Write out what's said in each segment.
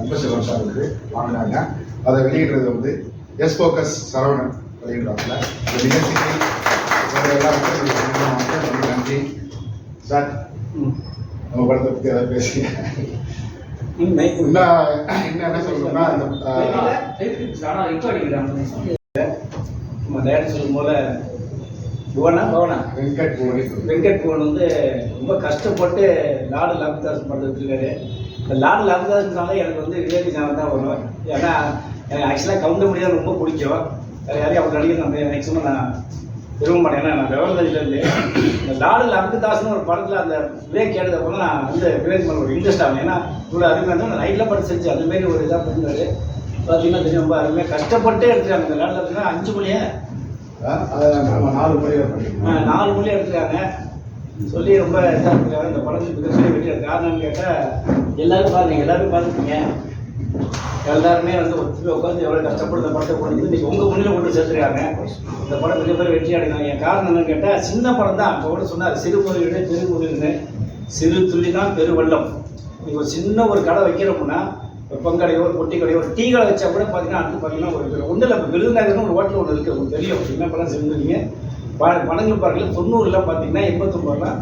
அன்பசெல்வம் sir வந்து வாங்கினாங்க. அதை வெளியிடுறது வந்து எஸ் ஃபோக்கஸ் சரவணன் வெளியிடுறாங்க இந்த நிகழ்ச்சிக்கு நன்றி. சார் நம்ம படத்தை பற்றி ஏதாவது பேசி என்ன சொல்லணும்னா நம்ம டேரக்டர் சொல்லும் போல புவனா? பவனா. வெங்கட் புவனி வெங்கட் புவன் வந்து ரொம்ப கஷ்டப்பட்டு லாடு லாபிதாஸ் படம் எடுத்துருக்காரு இந்த லாடு லாபிதாஸ்னால எனக்கு வந்து விவேக் ஞானம் தான் வரும் ஏன்னா எனக்கு ஆக்சுவலாக கவுண்ட முடியாது ரொம்ப பிடிக்கும். வேறு யாரையும் அவர் நடிகர் நான் மேக்ஸிமம் நான் விரும்ப மாட்டேன். ஏன்னா நான் விவரந்திலேருந்து இந்த லாடு லாபிதாஸ்னு ஒரு படத்தில் அந்த விவேக் கேட்டதை போல நான் வந்து விவேக் மேலே ஒரு இன்ட்ரெஸ்ட் ஆகும் ஏன்னா இவ்வளோ அருமையாக இருந்தால் நைட்டில் படம் செஞ்சு அந்த மாரி ஒரு இதாக பண்ணிருந்தாரு. பார்த்தீங்கன்னா தெரியும் ரொம்ப அருமையாக கஷ்டப்பட்டு எடுத்துருக்காங்க இந்த லாடு லாபிதாஸ் அஞ்சு மணியே? நம்ம நாலு பண்ணிருக்கோம் நாலு மொழி எடுத்துருக்காங்க சொல்லி ரொம்ப இதாக இந்த படத்துக்கு மிகப்பெரிய வெற்றி காரணம்னு கேட்டால் எல்லாரும் பாருங்க எல்லாரும் பார்த்துருக்கீங்க. எல்லாருமே வந்து ஒத்துமை உட்காந்து எவ்வளோ கஷ்டப்பட்டு இந்த படத்தை கொண்டு வந்து இன்னைக்கு உங்கள் முன்னில் கொண்டு சேர்த்துருக்காங்க. இந்த படம் மிகப்பெரிய வெற்றி அடைந்தாங்க. என் காரணம் என்னன்னு கேட்டால் சின்ன படம் தான். அப்போ கூட சொன்னார் சிறு முதலீடு பெரு முதலீடுன்னு சிறு துளி தான் பெருவெள்ளம். நீங்கள் ஒரு சின்ன ஒரு கடை வைக்கிறோம்னா ஒரு பங்கடையோ ஒரு பொட்டி கடையோ ஒரு டீ கடை வச்சா கூட பார்த்தீங்கன்னா அடுத்து பார்த்தீங்கன்னா ஒரு ஒன்றும் இல்லை இப்போ விருதுநகர்னு ஒரு ஹோட்டல் ஒன்று இருக்குது உங்களுக்கு தெரியும். என்ன படம் செஞ்சுருக்கீங்க பணங்கள் பார்க்கல தொண்ணூறுலாம் பார்த்தீங்கன்னா எண்பத்தொம்பதுலாம்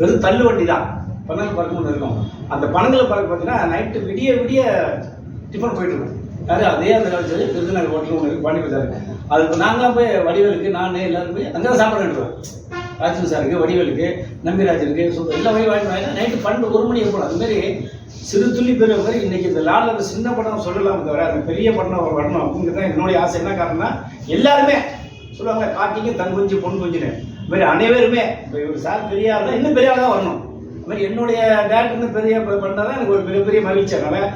வெறும் தள்ளு வண்டி தான் பணங்கள் பார்க்க ஒன்று இருக்கும். அந்த பணங்களை பார்க்க பார்த்தீங்கன்னா நைட்டு விடிய விடிய டிஃபன் போயிட்டு இருக்கும். அது அதே அந்த காலத்தில் விருதுநகர் ஹோட்டல் ஒன்று இருக்கு பாண்டி பஜார். அதுக்கு நாங்களாம் போய் வடிவேலுக்கு நான் எல்லாரும் போய் அங்கே தான் சாப்பாடு எடுத்துருவோம் ராஜன் சாருக்கு வடிவேலுக்கு நம்பிராஜனுக்கு ஸோ எல்லா வழி வாங்கி நைட்டு பன்னெண்டு ஒரு மணி இருக்கும் அதுமாரி சிறு துள்ளி பெரிய மாதிரி இன்னைக்கு இந்த லாலில் சின்ன படம் சொல்லலாம் தவிர அந்த பெரிய படம் வரணும் அப்படிங்கிறது தான் என்னுடைய ஆசை. என்ன காரணம்னா எல்லாருமே சொல்லுவாங்க காட்டிக்கு தன் குஞ்சு பொன் குஞ்சுன்னு. இது மாதிரி அனைவருமே இப்போ இவர் சார் பெரிய ஆள் தான் இன்னும் பெரிய ஆள் தான் வரணும். அது மாதிரி என்னுடைய டேரக்டர்னு பெரிய பண்ணால் தான் எனக்கு ஒரு மிகப்பெரிய மகிழ்ச்சி. அதனால்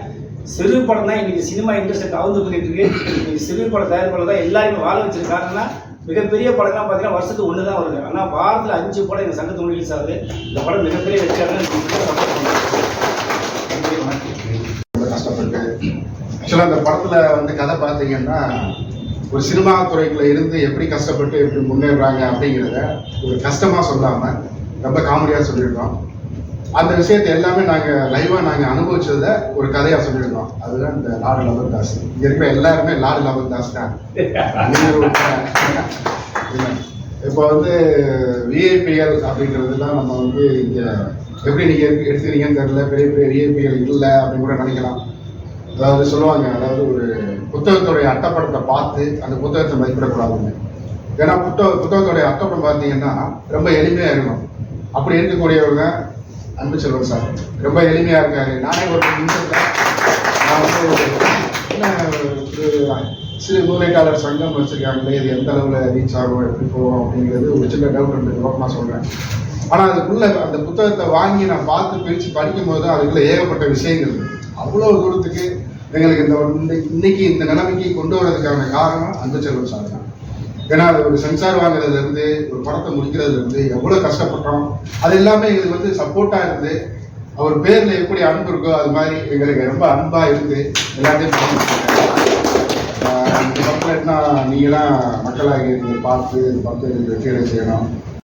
சிறு படம் தான் இன்னைக்கு சினிமா இண்டஸ்ட்ரி கவுந்து பண்ணிட்டு இருக்கு. இன்னைக்கு சிறு படம் தயார் பண்ண தான் எல்லாருமே வாழ வச்சிருக்காங்கன்னா மிகப்பெரிய படம்லாம் பார்த்தீங்கன்னா வருஷத்துக்கு ஒன்று தான் வருது. ஆனால் வாரத்தில் அஞ்சு படம் எங்கள் சங்கத்து ரிலீஸ் ஆகுது இந்த படம் மிகப்பெரிய வெற்றியாக ரொம்ப கஷ்டப்பட்டு ஆக்சுவலாக அந்த படத்தில் வந்து கதை பார்த்தீங்கன்னா ஒரு சினிமா துறைக்குள்ள இருந்து எப்படி கஷ்டப்பட்டு எப்படி முன்னேறாங்க அப்படிங்கிறத ஒரு கஷ்டமாக சொல்லாமல் ரொம்ப காமெடியாக சொல்லியிருக்கோம் அந்த விஷயத்தை எல்லாமே நாங்கள் லைவாக நாங்கள் அனுபவிச்சதை ஒரு கதையாக சொல்லியிருந்தோம். அதுதான் இந்த லாடு லபன் தாஸ் இங்கே இருக்கிற எல்லாருமே லாடு லபன் தாஸ் தான். இப்போ வந்து விஐபிஎல் அப்படிங்கிறதுலாம் நம்ம வந்து இங்கே எப்படி நீங்கள் எடுத்துக்கிறீங்கன்னு தெரியல. பெரிய பெரிய விஐபிஎல் இல்லை அப்படின்னு கூட நினைக்கலாம். அதாவது சொல்லுவாங்க அதாவது ஒரு புத்தகத்துடைய அட்டப்படத்தை பார்த்து அந்த புத்தகத்தை மதிப்பிடக்கூடாதுன்னு. ஏன்னா புத்தக புத்தகத்துடைய அட்டப்படம் பார்த்தீங்கன்னா ரொம்ப எளிமையாக இருக்கும். அப்படி இருக்கக்கூடியவங்க அன்பு செல்வன் சார் ரொம்ப எளிமையாக இருக்காரு. நானே ஒரு நிமிஷத்தில் நான் வந்து ஒரு சிறு முதலீட்டாளர் சங்கம் வச்சுருக்காங்களே இது எந்த அளவில் ரீச் ஆகும் எப்படி போகும் அப்படிங்கிறது ஒரு சின்ன டவுட் ரெண்டு நோக்கமாக சொல்கிறேன் ஆனால் அதுக்குள்ளே அந்த புத்தகத்தை வாங்கி நான் பார்த்து பிரித்து படிக்கும்போது அதுக்குள்ளே ஏகப்பட்ட விஷயங்கள். இருக்குது அவ்வளோ தூரத்துக்கு எங்களுக்கு இந்த இன்னைக்கு இந்த நிலைமைக்கு கொண்டு வரதுக்கான காரணம் அன்பு செல்வன் சார் தான். ஏன்னா அது ஒரு சென்சார் வாங்குறதுல இருந்து ஒரு படத்தை முடிக்கிறதுல இருந்து எவ்வளவு கஷ்டப்பட்டோம். அது எல்லாமே எங்களுக்கு வந்து சப்போர்ட்டா இருந்து அவர் பேர்ல எப்படி அன்பு இருக்கோ அது மாதிரி எங்களுக்கு ரொம்ப அன்பா இருந்து எல்லாத்தையும் என்ன நீங்க தான் மக்களாகி பார்த்து பார்த்து இந்த வெற்றியடை செய்யணும்.